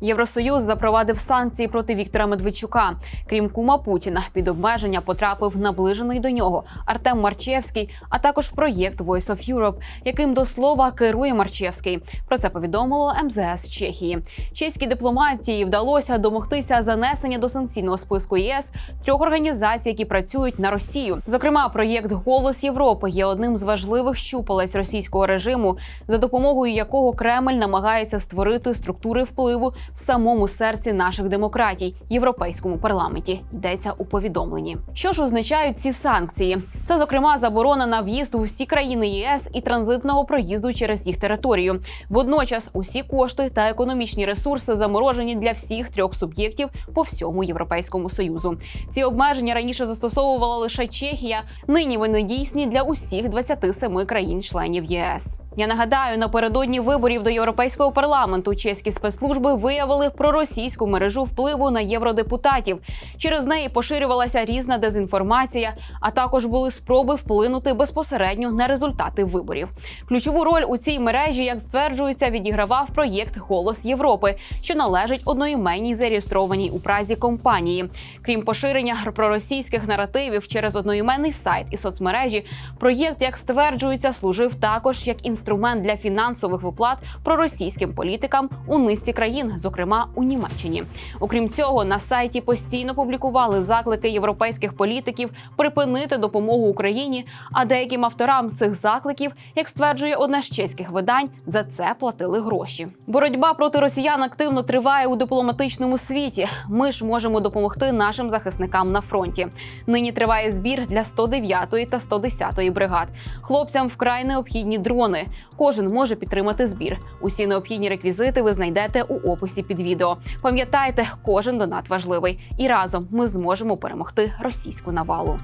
Євросоюз запровадив санкції проти Віктора Медведчука. Крім кума Путіна, під обмеження потрапив наближений до нього Артем Марчевський, а також проєкт Voice of Europe, яким до слова керує Марчевський. Про це повідомило МЗС Чехії. Чеській дипломатії вдалося домогтися занесення до санкційного списку ЄС трьох організацій, які працюють на Росію. Зокрема, проєкт Голос Європи є одним з важливих щупалець російського режиму, за допомогою якого Кремль намагається створити структури впливу в самому серці наших демократій європейському парламенті. Йдеться у повідомленні. Що ж означають ці санкції? Це зокрема заборона на в'їзд у всі країни ЄС і транзитного проїзду через їх територію. Водночас усі кошти та економічні ресурси заморожені для всіх трьох суб'єктів по всьому європейському союзу. Ці обмеження раніше застосовувала лише Чехія. Нині вони дійсні для усіх 27 країн-членів ЄС. Я нагадаю, напередодні виборів до європейського парламенту чеські спецслужби виявили проросійську мережу впливу на євродепутатів. Через неї поширювалася різна дезінформація, а також були спроби вплинути безпосередньо на результати виборів. Ключову роль у цій мережі, як стверджується, відігравав проєкт Голос Європи, що належить одноіменній зареєстрованій у Празі компанії. Крім поширення проросійських наративів через одноіменний сайт і соцмережі, проєкт, як стверджується, служив також як інструмент для фінансових виплат проросійським політикам у низці країн, зокрема у Німеччині. Окрім цього, на сайті постійно публікували заклики європейських політиків припинити допомогу Україні. А деяким авторам цих закликів, як стверджує одне з чеських видань, за це платили гроші. Боротьба проти росіян активно триває у дипломатичному світі. Ми ж можемо допомогти нашим захисникам на фронті. Нині триває збір для 109-ї та 110-ї бригад. Хлопцям вкрай необхідні дрони. Кожен може підтримати збір. Усі необхідні реквізити ви знайдете у описі під відео. Пам'ятайте, кожен донат важливий, і разом ми зможемо перемогти російську навалу.